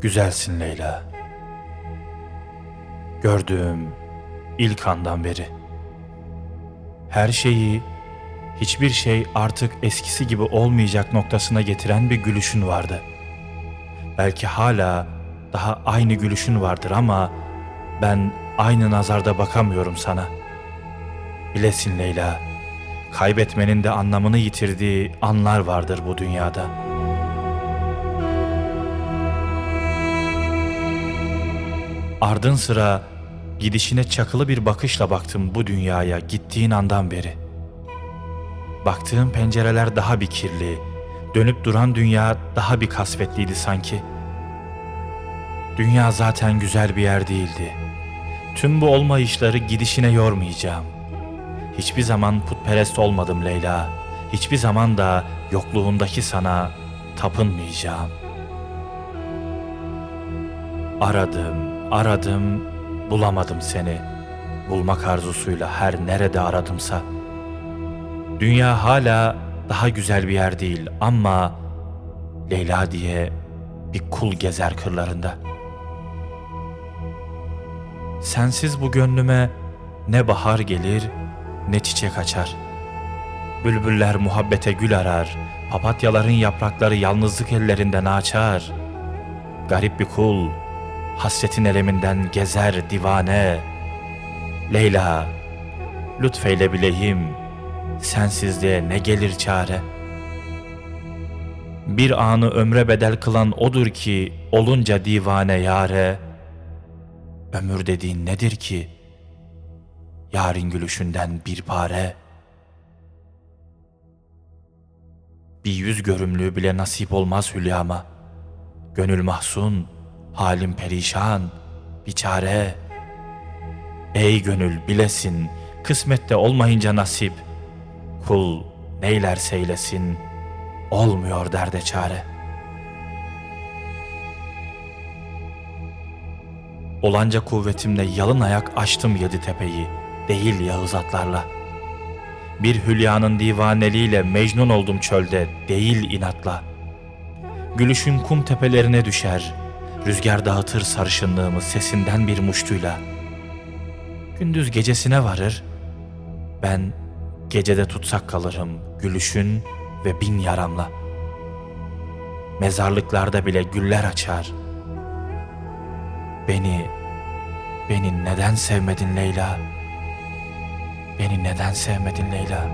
Güzelsin Leyla. Gördüğüm ilk andan beri. Her şeyi, hiçbir şey artık eskisi gibi olmayacak noktasına getiren bir gülüşün vardı. Belki hala daha aynı gülüşün vardır ama ben aynı nazarda bakamıyorum sana. Bilesin Leyla, kaybetmenin de anlamını yitirdiği anlar vardır bu dünyada. Ardın sıra gidişine çakılı bir bakışla baktım bu dünyaya gittiğin andan beri. Baktığım pencereler daha bir kirli, dönüp duran dünya daha bir kasvetliydi sanki. Dünya zaten güzel bir yer değildi. Tüm bu olmayışları gidişine yormayacağım. Hiçbir zaman putperest olmadım Leyla. Hiçbir zaman da yokluğundaki sana tapınmayacağım. Aradım, aradım, bulamadım seni. Bulmak arzusuyla her nerede aradımsa. Dünya hala daha güzel bir yer değil ama Leyla diye bir kul gezer kırlarında. Sensiz bu gönlüme ne bahar gelir ne çiçek açar. Bülbüller muhabbete gül arar, papatyaların yaprakları yalnızlık ellerinden açar. Garip bir kul, hasretin eleminden gezer divane. Leyla, lütfeyle bileyim, sensizliğe ne gelir çare? Bir anı ömre bedel kılan odur ki, olunca divane yare. Ömür dediğin nedir ki? Yarın gülüşünden bir pare. Bir yüz görümlüğü bile nasip olmaz hülyama. Gönül mahzun, halim perişan, bir çare. Ey gönül bilesin, kısmette olmayınca nasip. Kul neylerse eylesin, olmuyor derde çare. Olanca kuvvetimle yalın ayak açtım yedi tepeyi, değil Yağız atlarla. Bir hülyanın divaneliğiyle mecnun oldum çölde, değil inatla. Gülüşün kum tepelerine düşer, rüzgar dağıtır sarışınlığımı sesinden bir muştuyla. Gündüz gecesine varır, ben gecede tutsak kalırım gülüşün ve bin yaramla. Mezarlıklarda bile güller açar. Beni, beni neden sevmedin Leyla? Beni neden sevmedin Leyla?